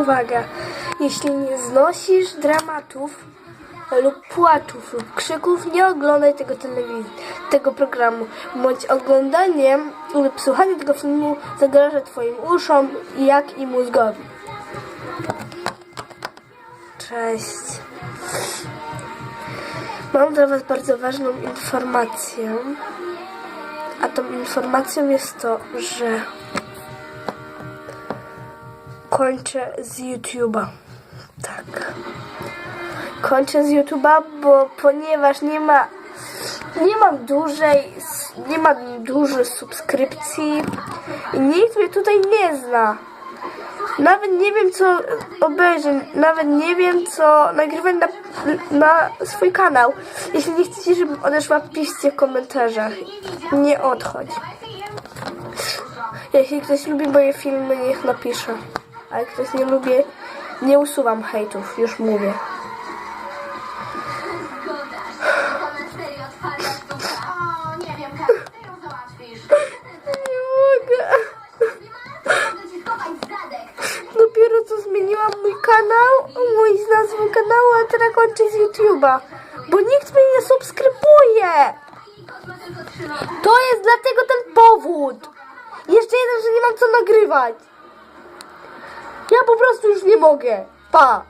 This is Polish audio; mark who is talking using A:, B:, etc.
A: Uwaga, jeśli nie znosisz dramatów lub płaczów lub krzyków, nie oglądaj tego telewizji, tego programu, bądź oglądaniem lub słuchanie tego filmu zagraża Twoim uszom, jak i mózgowi. Cześć. Mam dla Was bardzo ważną informację. A tą informacją jest to, że kończę z YouTube'a. Tak. Kończę z YouTube'a, bo ponieważ nie ma nie mam dużej nie ma dużo subskrypcji i nikt mnie tutaj nie zna. Nawet nie wiem co obejrzeć, nawet nie wiem co nagrywać na, na swój kanał. Jeśli nie chcecie, żebym odeszła, piszcie w komentarzach. Nie odchodź. Jeśli ktoś lubi moje filmy, niech napisze. A jak ktoś nie lubi, nie usuwam hejtów, już mówię. Dopiero co zmieniłam mój kanał, mój z nazwą kanału, a teraz kończę z YouTube'a. Bo nikt mnie nie subskrybuje. To jest dlatego ten powód. Jeszcze jeden, że nie mam co nagrywać. Po prostu już nie mogę. Pa.